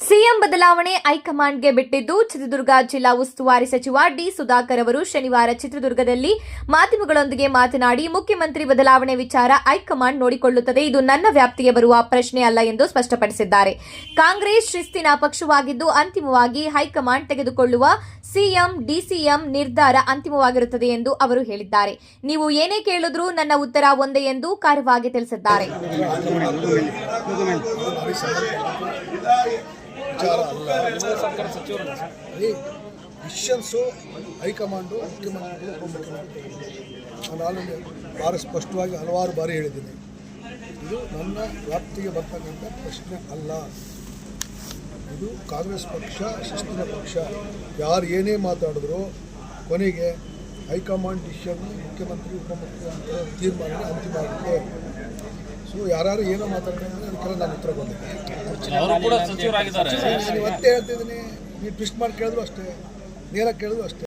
CM ಬದಲಾವಣೆ ಹೈಕಮಾಂಡ್ಗೆ ಬಿಟ್ಟಿದ್ದು ಚಿತ್ರದುರ್ಗ ಜಿಲ್ಲಾ ಉಸ್ತುವಾರಿ ಸಚಿವ ಡಿ ಸುಧಾಕರ್ ಅವರು ಶನಿವಾರ ಚಿತ್ರದುರ್ಗದಲ್ಲಿ ಮಾಧ್ಯಮಗಳೊಂದಿಗೆ ಮಾತನಾಡಿ ಮುಖ್ಯಮಂತ್ರಿ ಬದಲಾವಣೆ ವಿಚಾರ ಹೈಕಮಾಂಡ್ ನೋಡಿಕೊಳ್ಳುತ್ತದೆ. ಇದು ನನ್ನ ವ್ಯಾಪ್ತಿಗೆ ಬರುವ ಪ್ರಶ್ನೆ ಅಲ್ಲ ಎಂದು ಸ್ಪಷ್ಟಪಡಿಸಿದ್ದಾರೆ. ಕಾಂಗ್ರೆಸ್ ಶಿಸ್ತಿನ ಪಕ್ಷವಾಗಿದ್ದು ಅಂತಿಮವಾಗಿ ಹೈಕಮಾಂಡ್ ತೆಗೆದುಕೊಳ್ಳುವ ಸಿಎಂ, ಡಿಸಿಎಂ ನಿರ್ಧಾರ ಅಂತಿಮವಾಗಿರುತ್ತದೆ ಎಂದು ಅವರು ಹೇಳಿದ್ದಾರೆ. ನೀವು ಏನೇ ಕೇಳಿದ್ರೂ ನನ್ನ ಉತ್ತರ ಒಂದೇ ಎಂದು ಕಾರ್ಯವಾಗಿ ತಿಳಿಸಿದ್ದಾರೆ. ವಿಚಾರ ಅಲ್ಲ. ಡಿಸಿಷನ್ಸು ಹೈಕಮಾಂಡು, ಮುಖ್ಯಮಂತ್ರಿಗಳು, ಉಪಮುಖ್ಯಮಂತ್ರಿಗಳು. ನಾನು ಭಾಳ ಸ್ಪಷ್ಟವಾಗಿ ಹಲವಾರು ಬಾರಿ ಹೇಳಿದ್ದೀನಿ. ಇದು ನನ್ನ ವ್ಯಾಪ್ತಿಗೆ ಬರ್ತಕ್ಕಂಥ ಪ್ರಶ್ನೆ ಅಲ್ಲ. ಇದು ಕಾಂಗ್ರೆಸ್ ಪಕ್ಷ, ಶಿಸ್ತಿನ ಪಕ್ಷ. ಯಾರು ಏನೇ ಮಾತಾಡಿದ್ರು ಕೊನೆಗೆ ಹೈಕಮಾಂಡ್ ಡಿಸಿಷನ್ ಮುಖ್ಯಮಂತ್ರಿ ಉಪಮುಖ್ಯಮಂತ್ರಿ ತೀರ್ಮಾನ ಅಂತಿಮ ಆಗುತ್ತೆ ಸೊ ಯಾರು ಏನೋ ಮಾತಾಡ್ತಾರೆ ಅದಕ್ಕೆಲ್ಲ ನಾನು ಉತ್ತರ ಬಂದಿದ್ದೆ ಅವರು ಕೂಡ ಸಚಿವರಾಗಿದ್ದಾರೆ. ನಾನು ಇವತ್ತೇ ಹೇಳ್ತಿದ್ದೀನಿ ನೀವು ಟ್ವಿಸ್ಟ್ ಮಾಡಿ ಕೇಳಿದ್ರು ಅಷ್ಟೇ ನೇರ ಕೇಳಿದ್ರು ಅಷ್ಟೇ.